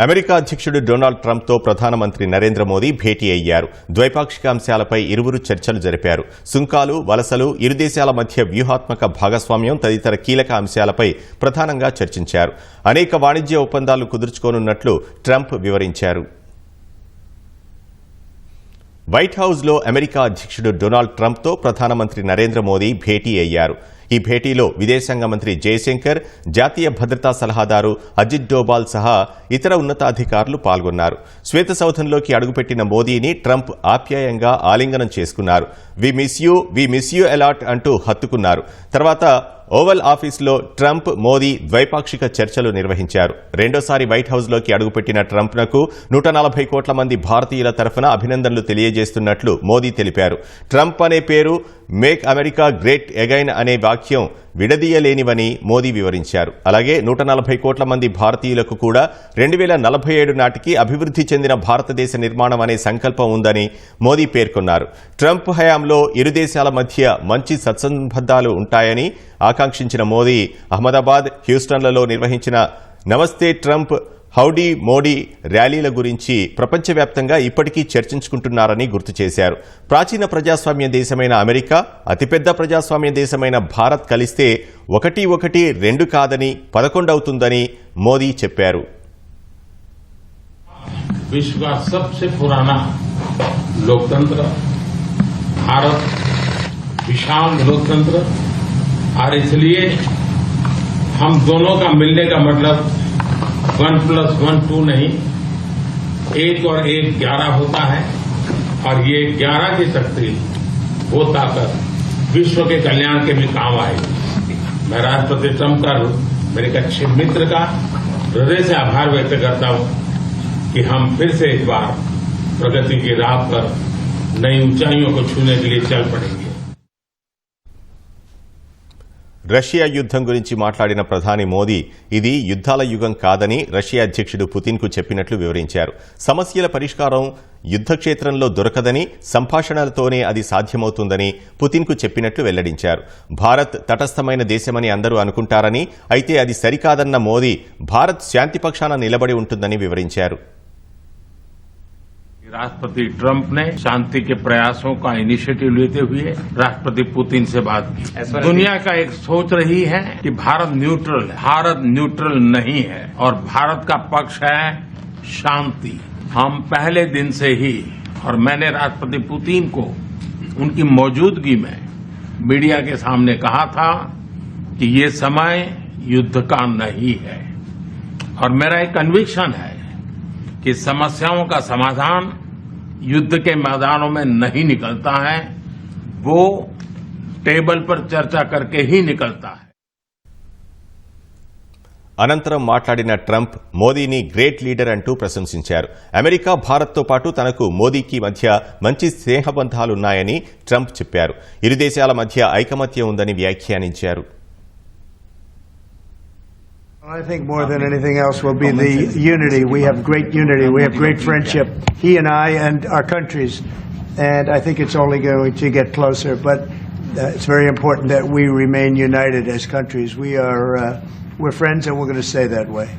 America అధ్యక్షుడు Donald ట్రంప్తో ప్రధానమంత్రి నరేంద్ర మోదీ భేటీ అయ్యారు. ద్వైపాక్షిక అంశాలపై ఇరువురు చర్చలు జరిపారు. సుంకాలు వలసలు ఇరు దేశాల మధ్య వ్యూహాత్మక భాగస్వామ్యం తదితర కీలక అంశాలపై ప్రధానంగా చర్చించారు. అనేక వాణిజ్య ఒప్పందాలు కుదుర్చుకోనున్నట్లు ట్రంప్ వివరించారు. వైట్ హౌస్లో అమెరికా అధ్యక్షుడు డొనాల్డ్ ట్రంప్తో ప్రధానమంత్రి నరేంద్ర మోదీ భేటీ అయ్యారు. ఈ భేటీలో విదేశాంగ మంత్రి జయశంకర్ జాతీయ భద్రతా సలహాదారు అజిత్ డోబాల్ సహా ఇతర ఉన్నతాధికారులు పాల్గొన్నారు. శ్వేత సౌధంలోకి అడుగుపెట్టిన మోదీని ట్రంప్ ఆప్యాయంగా ఆలింగనం చేసుకున్నారు. We miss you we miss you a lot అంటూ హత్తుకున్నారు. తర్వాత ఓవల్ ఆఫీస్లో ట్రంప్ మోదీ ద్వైపాక్షిక చర్చలు నిర్వహించారు. రెండోసారి వైట్ హౌస్లోకి అడుగుపెట్టిన ట్రంప్నకు నూట నలభై కోట్ల మంది భారతీయుల తరఫున అభినందనలు తెలియజేస్తున్నట్లు మోదీ తెలిపారు. ట్రంప్ అనే పేరు మేక్ అమెరికా గ్రేట్ ఎగైన్ అనే వాక్యం విడదీయలేనివని మోదీ వివరించారు. అలాగే నూట నలభై కోట్ల మంది భారతీయులకు కూడా రెండు వేల నలభై ఏడు నాటికి అభివృద్ధి చెందిన భారతదేశ నిర్మాణం అనే సంకల్పం ఉందని మోదీ పేర్కొన్నారు. ట్రంప్ హయాంలో ఇరు దేశాల మధ్య మంచి సత్సంబంధాలు ఉంటాయని ఆకాంక్షించిన మోదీ అహ్మదాబాద్ హ్యూస్టన్లలో నిర్వహించిన నమస్తే ట్రంప్ హౌడీ మోడీ ర్యాలీల గురించి ప్రపంచవ్యాప్తంగా ఇప్పటికీ చర్చించుకుంటున్నారని గుర్తు చేశారు ప్రాచీన ప్రజాస్వామ్య దేశమైన అమెరికా అతిపెద్ద ప్రజాస్వామ్య దేశమైన భారత్ కలిస్తే ఒకటి ఒకటి రెండు కాదని పదకొండవుతుందని మోదీ చెప్పారు विश्व का सबसे पुराना लोकतंत्र भारत विशाल लोकतंत्र और इसलिए हम दोनों का मिलने का मतलब वन प्लस वन टू नहीं, एक और एक ग्यारह होता है, और ये ग्यारह की शक्ति वो ताकत विश्व के कल्याण के भी काम आएगी मैं राष्ट्रपति ट्रंप का, मेरे एक अच्छे मित्र का हृदय से आभार व्यक्त करता हूँ कि हम फिर से एक बार प्रगति की राह पर नई ऊंचाइयों को छूने के लिए चल पड़ेंगे। రష్యా యుద్ధం గురించి మాట్లాడిన ప్రధాని మోదీ ఇది యుద్ధాల యుగం కాదని రష్యా అధ్యక్షుడు పుతిన్కు చెప్పినట్లు వివరించారు. సమస్యల పరిష్కారం యుద్ధక్షేత్రంలో దొరకదని సంభాషణలతోనే అది సాధ్యమవుతుందని పుతిన్కు చెప్పినట్లు వెల్లడించారు. భారత్ తటస్థమైన దేశమని అందరూ అనుకుంటారని అయితే అది సరికాదన్న మోదీ భారత్ శాంతిపక్షాన నిలబడి ఉంటుందని వివరించారు. राष्ट्रपति ट्रंप ने शांति के प्रयासों का इनिशिएटिव लेते हुए राष्ट्रपति पुतिन से बात की। दुनिया का एक सोच रही है कि भारत न्यूट्रल है। भारत न्यूट्रल नहीं है और भारत का पक्ष है शांति। हम पहले दिन से ही और मैंने राष्ट्रपति पुतिन को उनकी मौजूदगी में मीडिया के सामने कहा था कि ये समय युद्ध का नहीं है। और मेरा एक कन्विक्शन है कि समस्याओं का समाधान युद्ध के मैदानों में नहीं निकलता है वो टेबल पर चर्चा करके ही निकलता है అనంతరం మాట్లాడిన ట్రంప్ మోదీని గ్రేట్ లీడర్ అంటూ ప్రశంసించారు అమెరికా భారత్తో పాటు తనకు మోదీకి మధ్య మంచి స్నేహబంధాలున్నాయని ట్రంప్ చెప్పారు ఇరు దేశాల మధ్య ఐకమత్యం ఉందని వ్యాఖ్యానించారు I think more than anything else will be the unity. We have great unity. We have great friendship, he and I and our countries. And I think it's only going to get closer. But uh, it's very important that we remain united as countries. We are uh, we're friends and we're going to stay that way.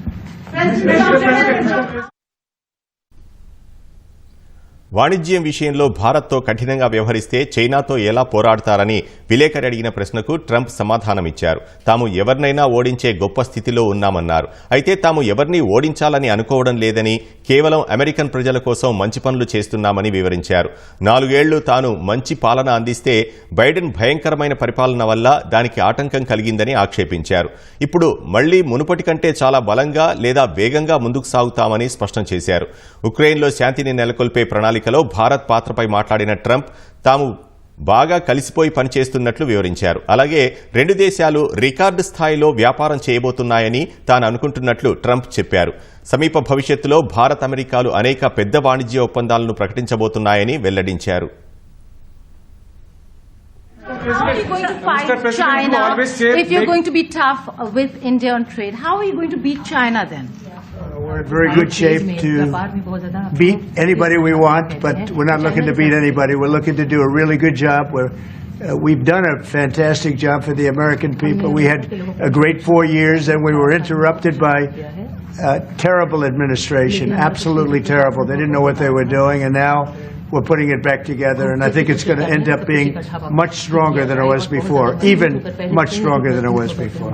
వాణిజ్యం విషయంలో భారత్తో కఠినంగా వ్యవహరిస్తే చైనాతో ఎలా పోరాడతారని విలేకరి అడిగిన ప్రశ్నకు ట్రంప్ సమాధానమిచ్చారు. తాము ఎవరినైనా ఓడించే గొప్ప స్థితిలో ఉన్నామన్నారు. అయితే తాము ఎవరిని ఓడించాలని అనుకోవడం లేదని కేవలం అమెరికన్ ప్రజల కోసం మంచి పనులు చేస్తున్నామని వివరించారు. నాలుగేళ్ళు తాను మంచి పాలన అందిస్తే బైడెన్ భయంకరమైన పరిపాలన వల్ల దానికి ఆటంకం కలిగిందని ఆక్షేపించారు. ఇప్పుడు మళ్ళీ మునుపటి కంటే చాలా బలంగా లేదా వేగంగా ముందుకు సాగుతామని స్పష్టం చేశారు. ఉక్రెయిన్లో శాంతిని నెలకొల్పే ప్రణాళిక ప్రణాళికలో భారత్ పాత్రపై మాట్లాడిన ట్రంప్ తాము బాగా కలిసిపోయి పనిచేస్తున్నట్లు వివరించారు అలాగే రెండు దేశాలు రికార్డు స్థాయిలో వ్యాపారం చేయబోతున్నాయని తాను అనుకుంటున్నట్లు ట్రంప్ చెప్పారు సమీప భవిష్యత్తులో భారత్ అమెరికాలు అనేక పెద్ద వాణిజ్య ఒప్పందాలను ప్రకటించబోతున్నాయని వెల్లడించారు How are you going to fight China if you're going to be tough with India on trade? How are you going to beat China then? we're in very good shape to beat anybody we want, but we're not looking to beat anybody. We're looking to do a really good job. We're, uh, we've done a fantastic job for the American people. We had a great four years, and we were interrupted by a terrible administration, absolutely terrible. They didn't know what they were doing, and now we're putting it back together, and I think it's going to end up being much stronger than it was before, even much stronger than it was before.